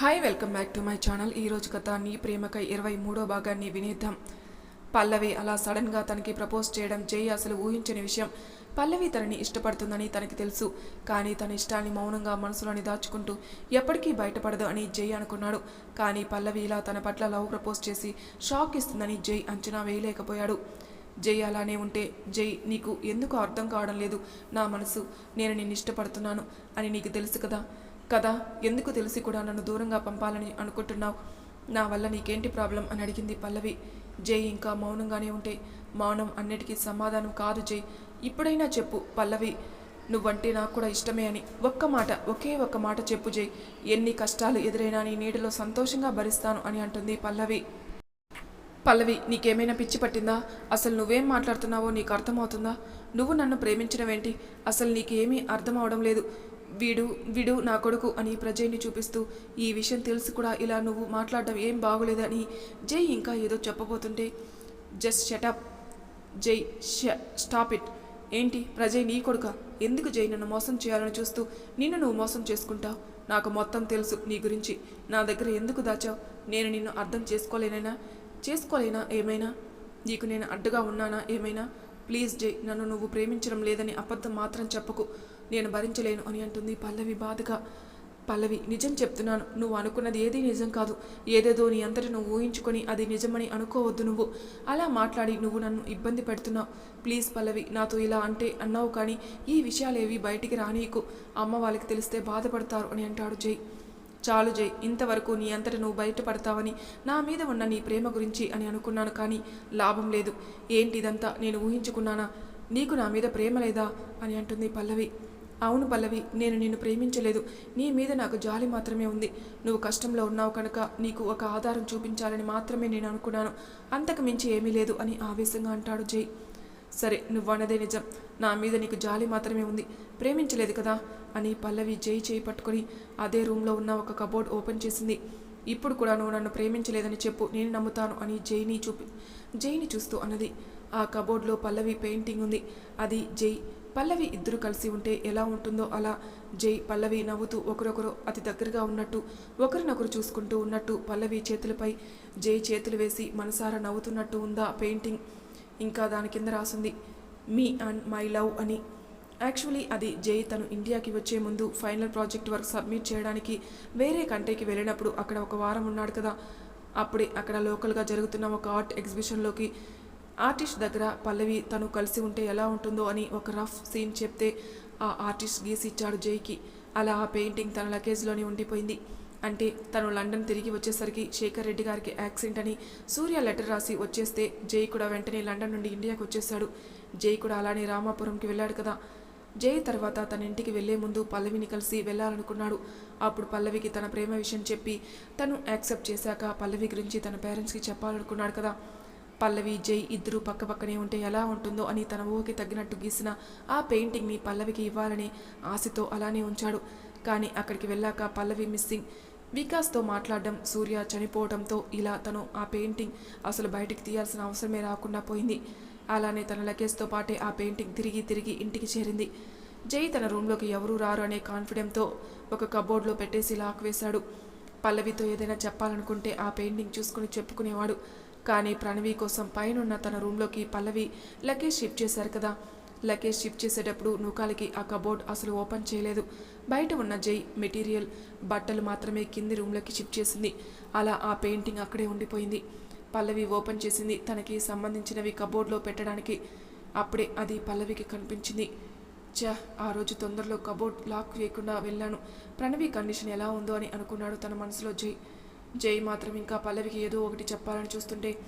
Hi welcome back to my channel ఈరోజు కథ నీ ప్రేమకై ఇరవై మూడో భాగాన్ని వినేద్దాం. పల్లవి అలా సడన్గా తనకి ప్రపోజ్ చేయడం జై అసలు ఊహించని విషయం. పల్లవి తనని ఇష్టపడుతుందని తనకి తెలుసు. కానీ తన ఇష్టాన్ని మౌనంగా మనసులోని దాచుకుంటూ ఎప్పటికీ బయటపడదు అని జై అనుకున్నాడు. కానీ పల్లవి ఇలా తన పట్ల లవ్ ప్రపోజ్ చేసి షాక్ ఇస్తుందని జై అంచనా వేయలేకపోయాడు. జై అలానే ఉంటే జై నీకు ఎందుకు అర్థం కావడం లేదు? నా మనసు నేను నిన్ను ఇష్టపడుతున్నాను అని నీకు తెలుసు కదా. కదా ఎందుకు తెలిసి కూడా నన్ను దూరంగా పంపాలని అనుకుంటున్నావు? నా వల్ల నీకేంటి ప్రాబ్లం? అని అడిగింది పల్లవి. జై ఇంకా మౌనంగానే ఉంటే మౌనం అన్నిటికీ సమాధానం కాదు జై. ఇప్పుడైనా చెప్పు పల్లవి. నువ్వంటే నాకు కూడా ఇష్టమే అని. ఒక్క మాట ఒకే ఒక్క మాట చెప్పు జై. ఎన్ని కష్టాలు ఎదురైనా నీ నీడలో సంతోషంగా భరిస్తాను అని అంటుంది పల్లవి. పల్లవి నీకేమైనా పిచ్చి పట్టిందా? అసలు నువ్వేం మాట్లాడుతున్నావో నీకు అర్థమవుతుందా? నువ్వు నన్ను ప్రేమించడం ఏంటి? అసలు నీకేమీ అర్థం అవడం లేదు. వీడు వీడు నా కొడుకు అని ప్రజయ్ని చూపిస్తూ ఈ విషయం తెలిసి కూడా ఇలా నువ్వు మాట్లాడడం ఏం బాగోలేదని జై ఇంకా ఏదో చెప్పబోతుంటే జస్ట్ షటప్ జై ష స్టాప్ ఇట్ ఏంటి ప్రజయ్ నీ కొడుక? ఎందుకు జై నన్ను మోసం చేయాలని చూస్తూ నిన్ను నువ్వు మోసం చేసుకుంటావు? నాకు మొత్తం తెలుసు నీ గురించి. నా దగ్గర ఎందుకు దాచావు? నేను నిన్ను అర్థం చేసుకోలేనైనా? చేసుకోలేనా ఏమైనా? నీకు నేను అడ్డుగా ఉన్నానా ఏమైనా? ప్లీజ్ జై నన్ను నువ్వు ప్రేమించడం లేదని అబద్ధం మాత్రం చెప్పకు. నేను భరించలేను అని అంటుంది పల్లవి బాధగా. పల్లవి నిజం చెప్తున్నాను. నువ్వు అనుకున్నది ఏదీ నిజం కాదు. ఏదేదో నీ అంతటి నువ్వు ఊహించుకొని అది నిజమని అనుకోవద్దు నువ్వు. అలా మాట్లాడి నువ్వు నన్ను ఇబ్బంది పెడుతున్నావు. ప్లీజ్ పల్లవి నాతో ఇలా అంటే అన్నావు కానీ ఈ విషయాలేవి బయటికి రానీయకు అమ్మ వాళ్ళకి తెలిస్తే బాధపడతారు అని అంటాడు జై. చాలు జై ఇంతవరకు నీ అంతట నువ్వు బయటపడతావని నా మీద ఉన్న నీ ప్రేమ గురించి అని అనుకున్నాను కానీ లాభం లేదు. ఏంటి ఇదంతా నేను ఊహించుకున్నానా? నీకు నా మీద ప్రేమ లేదా? అని అంటుంది పల్లవి. అవును పల్లవి నేను నిన్ను ప్రేమించలేదు. నీ మీద నాకు జాలి మాత్రమే ఉంది. నువ్వు కష్టంలో ఉన్నావు కనుక నీకు ఒక ఆధారం చూపించాలని మాత్రమే నేను అనుకున్నాను. అంతకు మించి ఏమీ లేదు అని ఆవేశంగా అంటాడు జై. సరే నువ్వన్నదే నిజం. నా మీద నీకు జాలి మాత్రమే ఉంది. ప్రేమించలేదు కదా? అని పల్లవి జై చేయి పట్టుకొని అదే రూమ్లో ఉన్న ఒక కబోర్డ్ ఓపెన్ చేసింది. ఇప్పుడు కూడా నువ్వు నన్ను ప్రేమించలేదని చెప్పు నేను నమ్ముతాను అని జైని చూపి జైని చూస్తూ అన్నది. ఆ కబోర్డ్లో పల్లవి పెయింటింగ్ ఉంది. అది జై. పల్లవి ఇద్దరు కలిసి ఉంటే ఎలా ఉంటుందో అలా జై పల్లవి నవ్వుతూ ఒకరొకరు అతి దగ్గరగా ఉన్నట్టు ఒకరినొకరు చూసుకుంటూ ఉన్నట్టు పల్లవి చేతులపై జై చేతులు వేసి మనసారా నవ్వుతున్నట్టు ఉందా పెయింటింగ్? ఇంకా దాని కింద రాసింది మీ అండ్ మై లవ్ అని. యాక్చువల్లీ అది జై తను ఇండియాకి వచ్చే ముందు ఫైనల్ ప్రాజెక్ట్ వర్క్ సబ్మిట్ చేయడానికి వేరే కంట్రీకి వెళ్ళినప్పుడు అక్కడ ఒక వారం ఉన్నాడు కదా. అప్పుడే అక్కడ లోకల్గా జరుగుతున్న ఒక ఆర్ట్ ఎగ్జిబిషన్లోకి ఆర్టిస్ట్ దగ్గర పల్లవి తను కలిసి ఉంటే ఎలా ఉంటుందో అని ఒక రఫ్ సీన్ చెప్తే ఆ ఆర్టిస్ట్ గీసి ఇచ్చాడు జైకి. అలా ఆ పెయింటింగ్ తన లగేజ్లోనే ఉండిపోయింది. అంటే తను లండన్ తిరిగి వచ్చేసరికి శేఖర్ రెడ్డి గారికి యాక్సిడెంట్ అని సూర్య లెటర్ రాసి వచ్చేస్తే జై కూడా వెంటనే లండన్ నుండి ఇండియాకి వచ్చేశాడు. జై కూడా అలానే రామాపురంకి వెళ్ళాడు కదా. జై తర్వాత తన ఇంటికి వెళ్ళే ముందు పల్లవిని కలిసి వెళ్ళాలనుకున్నాడు. అప్పుడు పల్లవికి తన ప్రేమ విషయం చెప్పి తను యాక్సెప్ట్ చేశాక పల్లవి గురించి తన పేరెంట్స్కి చెప్పాలనుకున్నాడు కదా. పల్లవి జై ఇద్దరు పక్కపక్కనే ఉంటే ఎలా ఉంటుందో అని తన ఊహకి తగ్గినట్టు గీసిన ఆ పెయింటింగ్ని పల్లవికి ఇవ్వాలని ఆశతో అలానే ఉంచాడు. కానీ అక్కడికి వెళ్ళాక పల్లవి మిస్సింగ్ వికాస్తో మాట్లాడడం సూర్య చనిపోవడంతో ఇలా తను ఆ పెయింటింగ్ అసలు బయటికి తీయాల్సిన అవసరమే రాకుండా పోయింది. అలానే తన లగేజ్తో పాటే ఆ పెయింటింగ్ తిరిగి తిరిగి ఇంటికి చేరింది. జై తన రూమ్లోకి ఎవరూ రారు అనే కాన్ఫిడెంట్తో ఒక కబోర్డ్లో పెట్టేసి లాక్ వేశాడు. పల్లవితో ఏదైనా చెప్పాలనుకుంటే ఆ పెయింటింగ్ చూసుకుని చెప్పుకునేవాడు. కానీ ప్రణవి కోసం పైనున్న తన రూమ్లోకి పల్లవి లగేజ్ షిఫ్ట్ చేశారు కదా. లగేజ్ షిఫ్ట్ చేసేటప్పుడు నూకాలకి ఆ కబోర్డ్ అసలు ఓపెన్ చేయలేదు. బయట ఉన్న జై మెటీరియల్ బట్టలు మాత్రమే కింది రూమ్లోకి షిఫ్ట్ చేసింది. అలా ఆ పెయింటింగ్ అక్కడే ఉండిపోయింది. పల్లవి ఓపెన్ చేసింది తనకి సంబంధించినవి కబోర్డ్లో పెట్టడానికి. అప్పుడే అది పల్లవికి కనిపించింది. చ ఆ రోజు తొందరలో కబోర్డ్ లాక్ వేయకుండా వెళ్ళాను. ప్రణవి కండిషన్ ఎలా ఉందో అని అనుకున్నాడు తన మనసులో జై. జై మాత్రం ఇంకా పల్లవికి ఏదో ఒకటి చెప్పాలని చూస్తుంటే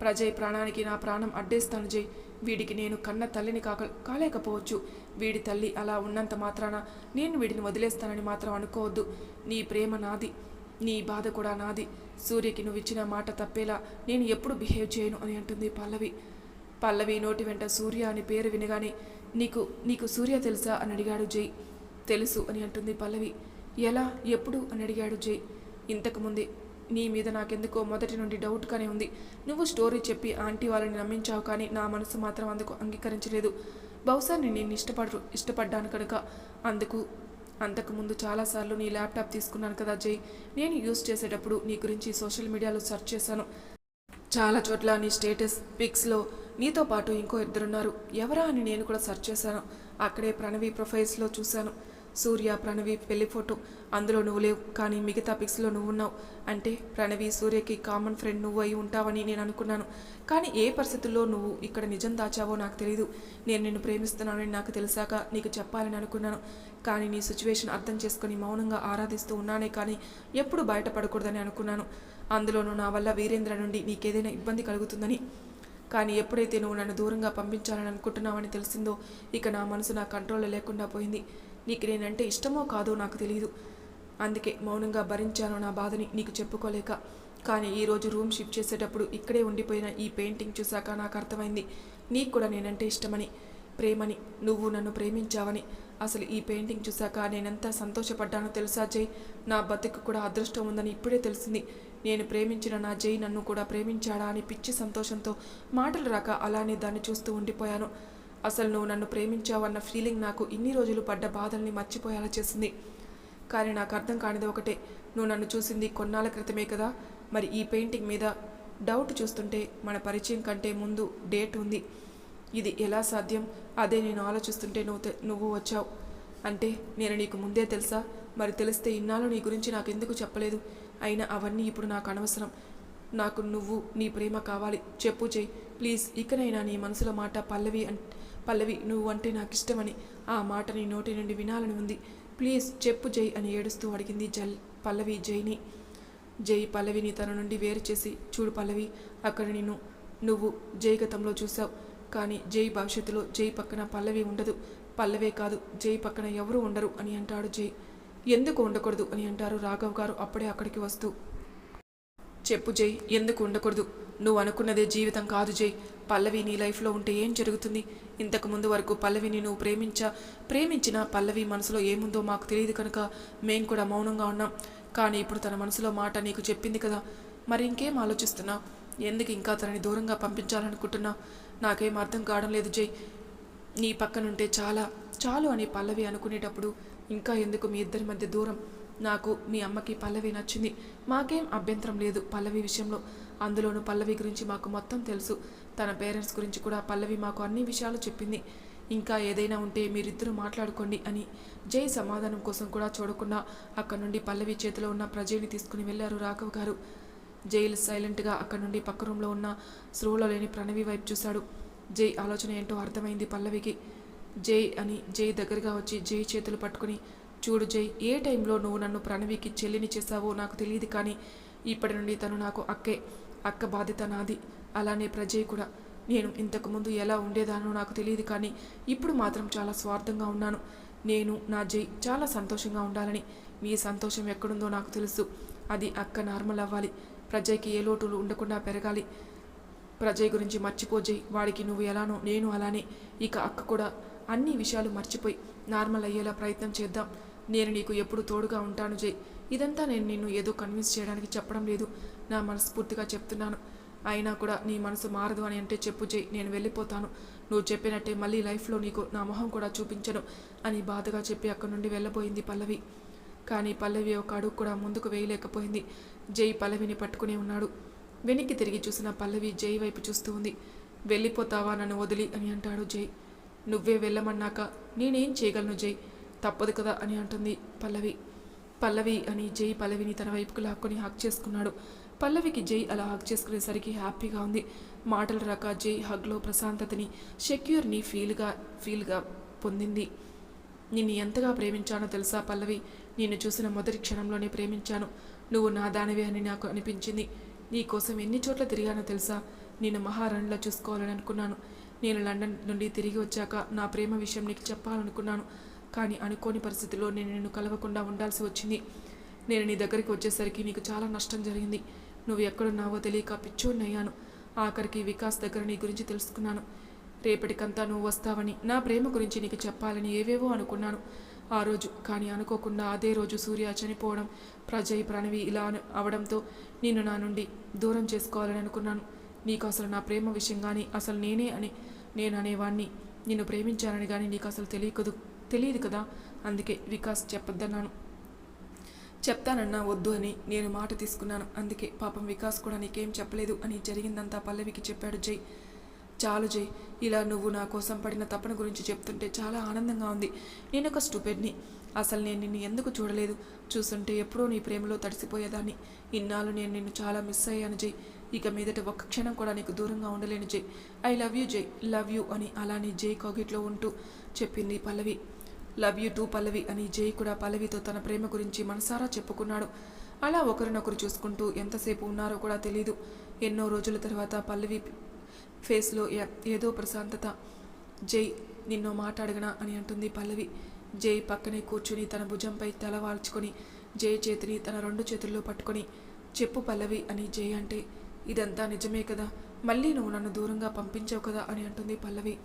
ప్రజయ్ ప్రాణానికి నా ప్రాణం అడ్డేస్తాను జై. వీడికి నేను కన్న తల్లిని కాక కాలేకపోవచ్చు. వీడి తల్లి అలా ఉన్నంత మాత్రాన నేను వీడిని వదిలేస్తానని మాత్రం అనుకోవద్దు. నీ ప్రేమ నాది. నీ బాధ కూడా నాది. సూర్యకి నువ్వు ఇచ్చిన మాట తప్పేలా నేను ఎప్పుడు బిహేవ్ చేయను అని అంటుంది పల్లవి. పల్లవి నోటి వెంట సూర్య అని పేరు వినగానే నీకు నీకు సూర్య తెలుసా అని అడిగాడు జై. తెలుసు అని అంటుంది పల్లవి. ఎలా? ఎప్పుడు? అని అడిగాడు జై. ఇంతకుముందే నీ మీద నాకెందుకో మొదటి నుండి డౌట్గానే ఉంది. నువ్వు స్టోరీ చెప్పి ఆంటీ వాళ్ళని నమ్మించావు కానీ నా మనసు మాత్రం అందుకు అంగీకరించలేదు. బహుశా నేను ఇష్టపడరు ఇష్టపడ్డాను కనుక. అందుకు అంతకుముందు చాలాసార్లు నీ ల్యాప్టాప్ తీసుకున్నాను కదా జై. నేను యూస్ చేసేటప్పుడు నీ గురించి సోషల్ మీడియాలో సెర్చ్ చేశాను. చాలా చోట్ల నీ స్టేటస్ పిక్స్లో నీతో పాటు ఇంకో ఇద్దరున్నారు. ఎవరా అని నేను కూడా సెర్చ్ చేశాను. అక్కడే ప్రణవి ప్రొఫైల్స్లో చూశాను. సూర్య ప్రణవి పెళ్ళి ఫోటో. అందులో నువ్వు లేవు కానీ మిగతా పిక్స్లో నువ్వు ఉన్నావు. అంటే ప్రణవి సూర్యకి కామన్ ఫ్రెండ్ నువ్వు అయి ఉంటావని నేను అనుకున్నాను. కానీ ఏ పరిస్థితుల్లో నువ్వు ఇక్కడ నిజం దాచావో నాకు తెలియదు నేను నిన్ను ప్రేమిస్తున్నానని నాకు తెలిసాక నీకు చెప్పాలని అనుకున్నాను. కానీ నీ సిచ్యువేషన్ అర్థం చేసుకుని మౌనంగా ఆరాధిస్తూ ఉన్నానే కానీ ఎప్పుడు బయటపడకూడదని అనుకున్నాను. అందులోనూ నా వల్ల వీరేంద్ర నుండి నీకేదైనా ఇబ్బంది కలుగుతుందని కానీ ఎప్పుడైతే నువ్వు నన్ను దూరంగా పంపించాలని అనుకుంటున్నావని తెలిసిందో ఇక నా మనసు నా కంట్రోల్లో లేకుండా పోయింది. నీకు నేనంటే ఇష్టమో కాదో నాకు తెలియదు అందుకే మౌనంగా భరించాను నా బాధని నీకు చెప్పుకోలేక. కానీ ఈరోజు రూమ్ షిఫ్ట్ చేసేటప్పుడు ఇక్కడే ఉండిపోయిన ఈ పెయింటింగ్ చూశాక నాకు అర్థమైంది నీకు కూడా నేనంటే ఇష్టమని ప్రేమని నువ్వు నన్ను ప్రేమించావని. అసలు ఈ పెయింటింగ్ చూశాక నేనెంత సంతోషపడ్డానో తెలుసా జై? నా బతుకు కూడా అదృష్టం ఉందని ఇప్పుడే తెలిసింది. నేను ప్రేమించిన నా జై నన్ను కూడా ప్రేమించాడా అని పిచ్చి సంతోషంతో మాటలు రాక అలానే దాన్ని చూస్తూ ఉండిపోయాను. అసలు నువ్వు నన్ను ప్రేమించావన్న ఫీలింగ్ నాకు ఇన్ని రోజులు పడ్డ బాధల్ని మర్చిపోయేలా చేసింది. కానీ నాకు అర్థం కానిది ఒకటే నువ్వు నన్ను చూసింది కొన్నాళ్ళ క్రితమే కదా. మరి ఈ పెయింటింగ్ మీద డౌట్ చూస్తుంటే మన పరిచయం కంటే ముందు డేట్ ఉంది. ఇది ఎలా సాధ్యం? అదే నేను ఆలోచిస్తుంటే నువ్వు నువ్వు వచ్చావు. అంటే నేను నీకు ముందే తెలుసా? మరి తెలిస్తే ఇన్నాళ్ళు నీ గురించి నాకు ఎందుకు చెప్పలేదు? అయినా అవన్నీ ఇప్పుడు నాకు అనవసరం. నాకు నువ్వు నీ ప్రేమ కావాలి. చెప్పు చేయి ప్లీజ్ ఇకనైనా నీ మనసులో మాట పల్లవి అన్ పల్లవి నువ్వు అంటే నాకు ఇష్టమని ఆ మాట నీ నోటి నుండి వినాలని ఉంది. ప్లీజ్ చెప్పు జై అని ఏడుస్తూ అడిగింది జల్ పల్లవి జైని. జై పల్లవిని తన నుండి వేరు చేసి చూడు పల్లవి అక్కడ నిన్ను నువ్వు జై గతంలో చూసావు కానీ జై భవిష్యత్తులో జై పక్కన పల్లవి ఉండదు. పల్లవే కాదు జై పక్కన ఎవరూ ఉండరు అని అంటాడు జై. ఎందుకు ఉండకూడదు అని అంటారు రాఘవ్ గారు అప్పుడే అక్కడికి వస్తూ. చెప్పు జై ఎందుకు ఉండకూడదు? నువ్వు అనుకున్నదే జీవితం కాదు జై. పల్లవి నీ లైఫ్లో ఉంటే ఏం జరుగుతుంది? ఇంతకు ముందు వరకు పల్లవిని నువ్వు ప్రేమించా ప్రేమించిన పల్లవి మనసులో ఏముందో మాకు తెలియదు కనుక మేం కూడా మౌనంగా ఉన్నాం. కానీ ఇప్పుడు తన మనసులో మాట నీకు చెప్పింది కదా. మరి ఇంకేం ఆలోచిస్తున్నావు ఎందుకు ఇంకా తనని దూరంగా పంపించాలనుకుంటున్నా? నాకేం అర్థం కావడం లేదు జై. నీ పక్కనుంటే చాలా చాలు అని పల్లవి అనుకునేటప్పుడు ఇంకా ఎందుకు మీ ఇద్దరి మధ్య దూరం? నాకు మీ అమ్మకి పల్లవి నచ్చింది. మాకేం అభ్యంతరం లేదు పల్లవి విషయంలో. అందులోనూ పల్లవి గురించి మాకు మొత్తం తెలుసు. తన పేరెంట్స్ గురించి కూడా పల్లవి మాకు అన్ని విషయాలు చెప్పింది. ఇంకా ఏదైనా ఉంటే మీరిద్దరూ మాట్లాడుకోండి అని జై సమాధానం కోసం కూడా చూడకుండా అక్కడి నుండి పల్లవి చేతిలో ఉన్న ప్రజల్ని తీసుకుని వెళ్ళారు రాఘవ్ గారు. జైలు సైలెంట్గా అక్కడి నుండి పక్క రూమ్లో ఉన్న స్రోలో లేని ప్రణవి వైపు చూశాడు. జై ఆలోచన ఏంటో అర్థమైంది పల్లవికి. జై అని జై దగ్గరగా వచ్చి జై చేతులు పట్టుకుని చూడు జై ఏ టైంలో నువ్వు నన్ను ప్రణవికి చెల్లిని చేశావో నాకు తెలియదు కానీ ఇప్పటి నుండి తను నాకు అక్కే అక్క బాధ్యత నాది. అలానే ప్రజయ్ కూడా. నేను ఇంతకుముందు ఎలా ఉండేదానో నాకు తెలియదు కానీ ఇప్పుడు మాత్రం చాలా స్వార్థంగా ఉన్నాను. నేను నా జై చాలా సంతోషంగా ఉండాలని. మీ సంతోషం ఎక్కడుందో నాకు తెలుసు. అది అక్క నార్మల్ అవ్వాలి. ప్రజయ్కి ఏ లోటులు ఉండకుండా పెరగాలి. ప్రజయ్ గురించి మర్చిపోజేయి వాడికి నువ్వు ఎలానో నేను అలానే. ఇక అక్క కూడా అన్ని విషయాలు మర్చిపోయి నార్మల్ అయ్యేలా ప్రయత్నం చేద్దాం. నేను నీకు ఎప్పుడు తోడుగా ఉంటాను జై. ఇదంతా నేను నిన్ను ఏదో కన్విన్స్ చేయడానికి చెప్పడం లేదు. నా మనస్ఫూర్తిగా చెప్తున్నాను. అయినా కూడా నీ మనసు మారదు అని అంటే చెప్పు జై. నేను వెళ్ళిపోతాను. నువ్వు చెప్పినట్టే మళ్ళీ లైఫ్లో నీకు నా మొహం కూడా చూపించను అని బాధగా చెప్పి అక్కడి నుండి వెళ్ళబోయింది పల్లవి. కానీ పల్లవి ఒక అడుగు కూడా ముందుకు వేయలేకపోయింది. జై పల్లవిని పట్టుకునే ఉన్నాడు. వెనక్కి తిరిగి చూసిన పల్లవి జై వైపు చూస్తూ ఉంది. వెళ్ళిపోతావా నన్ను వదిలి అని అంటాడు జై. నువ్వే వెళ్ళమన్నాక నేనేం చేయగలను జై? తప్పదు కదా అని అంటుంది పల్లవి. పల్లవి అని జై పల్లవిని తన వైపుకు లాక్కొని హక్ చేసుకున్నాడు. పల్లవికి జై అలా హక్ చేసుకునేసరికి హ్యాపీగా ఉంది. మాటలు రాక జై హగ్లో ప్రశాంతతని సెక్యూర్ని ఫీల్గా ఫీల్గా పొందింది. నిన్ను ఎంతగా ప్రేమించానో తెలుసా పల్లవి? నిన్ను చూసిన మొదటి క్షణంలోనే ప్రేమించాను. నువ్వు నా దానివే అని నాకు అనిపించింది. నీ కోసం ఎన్ని చోట్ల తిరిగానో తెలుసా? నేను మహారాణిలా చూసుకోవాలని అనుకున్నాను. నేను లండన్ నుండి తిరిగి వచ్చాక నా ప్రేమ విషయం నీకు చెప్పాలనుకున్నాను. కానీ అనుకోని పరిస్థితిలో నేను నిన్ను కలవకుండా ఉండాల్సి వచ్చింది. నేను నీ దగ్గరికి వచ్చేసరికి నీకు చాలా నష్టం జరిగింది. నువ్వు ఎక్కడున్నావో తెలియక పిచ్చోన్నయ్యాను ఆఖరికి వికాస్ దగ్గర నీ గురించి తెలుసుకున్నాను. రేపటికంతా నువ్వు వస్తావని నా ప్రేమ గురించి నీకు చెప్పాలని ఏవేవో అనుకున్నాను. ఆ రోజు కానీ అనుకోకుండా అదే రోజు సూర్య చనిపోవడం ప్రజయ్ ప్రణవి ఇలా అవడంతో నిన్ను నా నుండి దూరం చేసుకోవాలని అనుకున్నాను. నీకు అసలు నా ప్రేమ విషయం కానీ అసలు నేనే అని నేను అనేవాణ్ణి నిన్ను ప్రేమించానని కానీ నీకు అసలు తెలియకదు తెలియదు కదా? అందుకే వికాస్ చెప్పొద్దన్నాను. చెప్తానన్నా వద్దు అని నేను మాట తీసుకున్నాను. అందుకే పాపం వికాస్ కూడా నీకేం చెప్పలేదు అని జరిగిందంతా పల్లవికి చెప్పాడు జై. చాలు జై ఇలా నువ్వు నా కోసం పడిన తపన గురించి చెప్తుంటే చాలా ఆనందంగా ఉంది. నేను ఒక స్టూపెడ్ని. అసలు నేను నిన్ను ఎందుకు చూడలేదు? చూస్తుంటే ఎప్పుడో నీ ప్రేమలో తడిసిపోయేదాన్ని. ఇన్నాళ్ళు నేను నిన్ను చాలా మిస్ అయ్యాను జై. ఇక మీదట ఒక్క క్షణం కూడా నీకు దూరంగా ఉండలేను Jai. I love you Jai. Love you అని అలానే జై కాగిట్లో ఉంటూ చెప్పింది Pallavi. Love you too Pallavi అని జై కూడా పల్లవితో తన ప్రేమ గురించి మనసారా చెప్పుకున్నాడు. అలా ఒకరినొకరు చూసుకుంటూ ఎంతసేపు ఉన్నారో కూడా తెలీదు. ఎన్నో రోజుల తర్వాత పల్లవి ఫేస్లో ఏదో ప్రశాంతత. జై నిన్నో మాట్లాడగనా అని అంటుంది పల్లవి. జై పక్కనే కూర్చుని తన భుజంపై తల వాల్చుకొని జై చేతిని తన రెండు చేతుల్లో పట్టుకొని చెప్పు పల్లవి అని జై అంటే ఇదంతా నిజమే కదా? మళ్ళీ నువ్వు నన్ను దూరంగా పంపించావు కదా అని అంటుంది పల్లవి.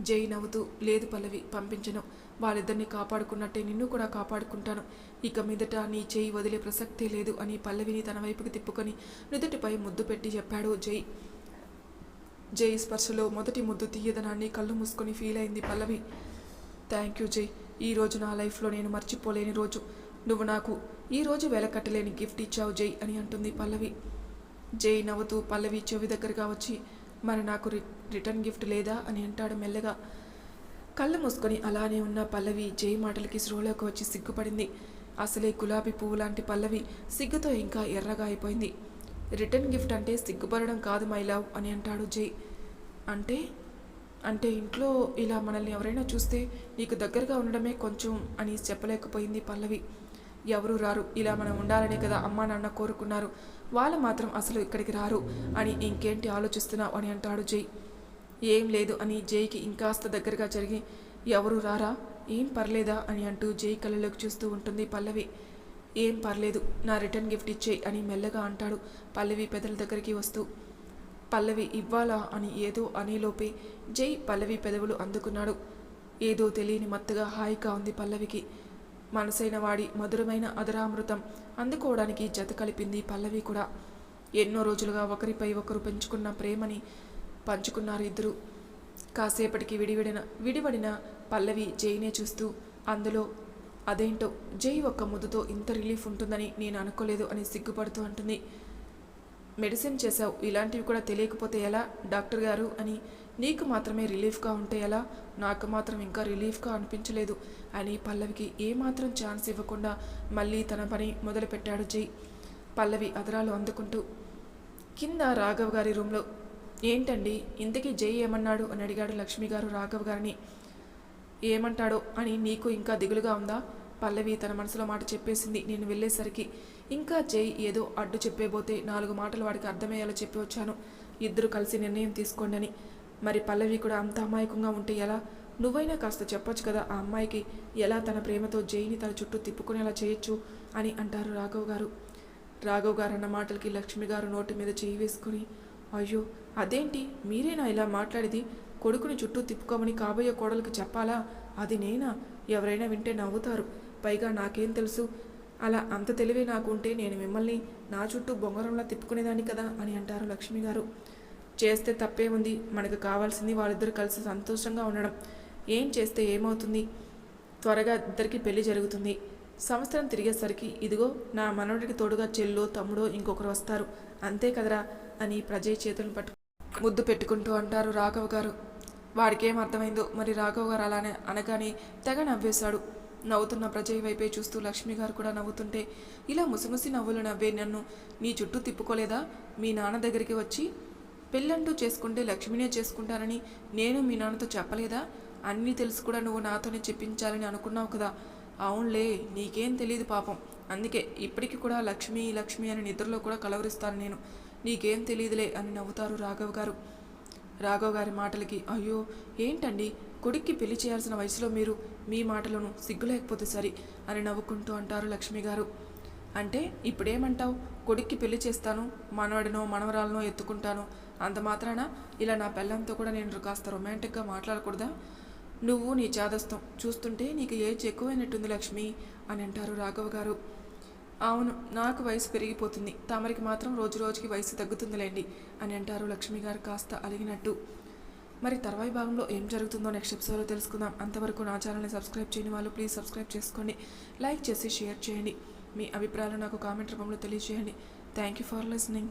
జై నవ్వుతూ లేదు పల్లవి పంపించను. వాళ్ళిద్దరిని కాపాడుకున్నట్టే నిన్ను కూడా కాపాడుకుంటాను. ఇక మీదట నీ చేయి వదిలే ప్రసక్తే లేదు అని పల్లవిని తన వైపుకి తిప్పుకొని నుదుటిపై ముద్దు పెట్టి చెప్పాడు జై. జై స్పర్శలో మొదటి ముద్దు తీయదనాన్ని కళ్ళు మూసుకొని ఫీల్ అయింది పల్లవి. థ్యాంక్ యూ జై. ఈ రోజు నా లైఫ్లో నేను మర్చిపోలేని రోజు. నువ్వు నాకు ఈ రోజు వెలకట్టలేని గిఫ్ట్ ఇచ్చావు జై అని అంటుంది పల్లవి. జై నవ్వుతూ పల్లవి చెవి దగ్గరగా వచ్చి మరి నాకు రి రిటర్న్ గిఫ్ట్ లేదా? అని అంటాడు మెల్లగా. కళ్ళు మూసుకొని అలానే ఉన్న పల్లవి జై మాటలకి స్రోలోకి వచ్చి సిగ్గుపడింది. అసలే గులాబీ పువ్వు లాంటి పల్లవి సిగ్గుతో ఇంకా ఎర్రగా అయిపోయింది. రిటర్న్ గిఫ్ట్ అంటే సిగ్గుపడడం కాదు మై లవ్ అని అంటాడు జై. అంటే అంటే ఇంట్లో ఇలా మనల్ని ఎవరైనా చూస్తే నీకు దగ్గరగా ఉండడమే కొంచెం అని చెప్పలేకపోయింది పల్లవి. ఎవరు రారు. ఇలా మనం ఉండాలనే కదా అమ్మా నాన్న కోరుకున్నారు. వాళ్ళు మాత్రం అసలు ఇక్కడికి రారు. అని ఇంకేంటి ఆలోచిస్తున్నావు అని అంటాడు జై. ఏం లేదు అని జైకి ఇంకాస్త దగ్గరగా జరిగి ఎవరు రారా? ఏం పర్లేదా? అని అంటూ జై కళ్ళలోకి చూస్తూ ఉంటుంది పల్లవి. ఏం పర్లేదు నా రిటర్న్ గిఫ్ట్ ఇచ్చేయి అని మెల్లగా అంటాడు పల్లవి పెదల దగ్గరికి వస్తూ. పల్లవి ఇవ్వాలా? అని ఏదో అనేలోపే జై పల్లవి పెదవులు అందుకున్నాడు. ఏదో తెలియని మత్తుగా హాయిగా ఉంది పల్లవికి. మనసైన వాడి మధురమైన అదరామృతం అందుకోవడానికి జత కలిపింది పల్లవి కూడా. ఎన్నో రోజులుగా ఒకరిపై ఒకరు పెంచుకున్న ప్రేమని పంచుకున్నారు ఇద్దరు. కాసేపటికి విడివిడిన విడివడిన పల్లవి జైనే చూస్తూ అందులో అదేంటో జై ఒక్క ముద్దుతో ఇంత రిలీఫ్ ఉంటుందని నేను అనుకోలేదు అని సిగ్గుపడుతూ అంటుంది. మెడిసిన్ చేశావు ఇలాంటివి కూడా తెలియకపోతే ఎలా? డాక్టర్ గారు అని నీకు మాత్రమే రిలీఫ్గా ఉంటే ఎలా? నాకు మాత్రం ఇంకా రిలీఫ్గా అనిపించలేదు. అని పల్లవికి ఏమాత్రం ఛాన్స్ ఇవ్వకుండా మళ్ళీ తన పని మొదలుపెట్టాడు జై. పల్లవి అదరాలు అందుకుంటూ కింద రాఘవ్ గారి రూమ్లో. ఏంటండి? ఇంతకీ జై ఏమన్నాడు? అని అడిగాడు లక్ష్మి గారు రాఘవ్ గారిని. ఏమంటాడో? అని నీకు ఇంకా దిగులుగా ఉందా? పల్లవి తన మనసులో మాట చెప్పేసింది. నేను వెళ్ళేసరికి ఇంకా జై ఏదో అడ్డు చెప్పేబోతే నాలుగు మాటలు వాడికి అర్థమయ్యేలా చెప్పి వచ్చాను. ఇద్దరు కలిసి నిర్ణయం తీసుకోండి అని మరి పల్లవి కూడా అంత అమాయకంగా ఉంటే ఎలా? నువ్వైనా కాస్త చెప్పొచ్చు కదా ఆ అమ్మాయికి ఎలా తన ప్రేమతో జైని తన చుట్టూ తిప్పుకునేలా చేయొచ్చు అని అంటారు రాఘవ్ గారు. రాఘవ్ గారు అన్న మాటలకి లక్ష్మి గారు నోటి మీద చేయి వేసుకుని అయ్యో అదేంటి? మీరేనా ఇలా మాట్లాడేది? కొడుకుని చుట్టూ తిప్పుకోమని కాబోయే కోడలికి చెప్పాలా? అది నేనా? ఎవరైనా వింటే నవ్వుతారు. పైగా నాకేం తెలుసు? అలా అంత తెలివి నాకు ఉంటే నేను మిమ్మల్ని నా చుట్టూ బొంగరంలా తిప్పుకునేదాన్ని కదా అని అంటారు లక్ష్మి గారు. చేస్తే తప్పే ఉంది. మనకు కావాల్సింది వాళ్ళిద్దరు కలిసి సంతోషంగా ఉండడం. ఏం చేస్తే ఏమవుతుంది? త్వరగా ఇద్దరికి పెళ్ళి జరుగుతుంది. సంవత్సరం తిరిగేసరికి ఇదిగో నా మనవడికి తోడుగా చెల్లో తమ్ముడో ఇంకొకరు వస్తారు. అంతే కదరా? అని ప్రజయ్ చేతులను పట్టు ముద్దు పెట్టుకుంటూ అంటారు రాఘవ్ గారు. వాడికేం అర్థమైందో? మరి రాఘవ్ గారు అలానే అనగానే తెగ నవ్వేశాడు. నవ్వుతున్న ప్రజయ్ వైపే చూస్తూ లక్ష్మి గారు కూడా నవ్వుతుంటే ఇలా ముసిముసి నవ్వులు నవ్వే నన్ను నీ చుట్టూ తిప్పుకోలేదా? మీ నాన్న దగ్గరికి వచ్చి పెళ్ళంటూ చేసుకుంటే లక్ష్మినే చేసుకుంటానని నేను మీ నాన్నతో చెప్పలేదా? అన్నీ తెలుసు కూడా నువ్వు నాతోనే చెప్పించాలని అనుకున్నావు కదా. అవునులే నీకేం తెలియదు పాపం. అందుకే ఇప్పటికి కూడా లక్ష్మి లక్ష్మి అని నిద్రలో కూడా కలవరిస్తాను నేను. నీకేం తెలియదులే అని నవ్వుతారు రాఘవ్ గారు. రాఘవ్ గారి మాటలకి అయ్యో ఏంటండి? కొడుక్కి పెళ్ళి చేయాల్సిన వయసులో మీరు మీ మాటలను సిగ్గు లేకపోతే సరి అని నవ్వుకుంటూ అంటారు లక్ష్మి గారు. అంటే ఇప్పుడేమంటావు? కొడుక్కి పెళ్ళి చేస్తాను మనవడినో మనవరాలనో ఎత్తుకుంటాను. అంత మాత్రాన ఇలా నా పెళ్ళంతో కూడా నేను కాస్త రొమాంటిక్గా మాట్లాడకూడదా? నువ్వు నీ చేదస్తం చూస్తుంటే నీకు ఏజ్ ఎక్కువైనట్టుంది లక్ష్మి అని అంటారు రాఘవ్ గారు. అవును నాకు వయసు పెరిగిపోతుంది. తమరికి మాత్రం రోజు రోజుకి వయసు తగ్గుతుందిలేండి అని అంటారు లక్ష్మి గారు కాస్త అలిగినట్టు. మరి తర్వాయి భాగంలో ఏం జరుగుతుందో నెక్స్ట్ ఎపిసోడ్లో తెలుసుకుందాం. అంతవరకు నా ఛానల్ని సబ్స్క్రైబ్ చేయని వాళ్ళు ప్లీజ్ సబ్స్క్రైబ్ చేసుకోండి. లైక్ చేసి షేర్ చేయండి. మీ అభిప్రాయాలు నాకు కామెంట్ రూపంలో తెలియజేయండి. Thank you for listening.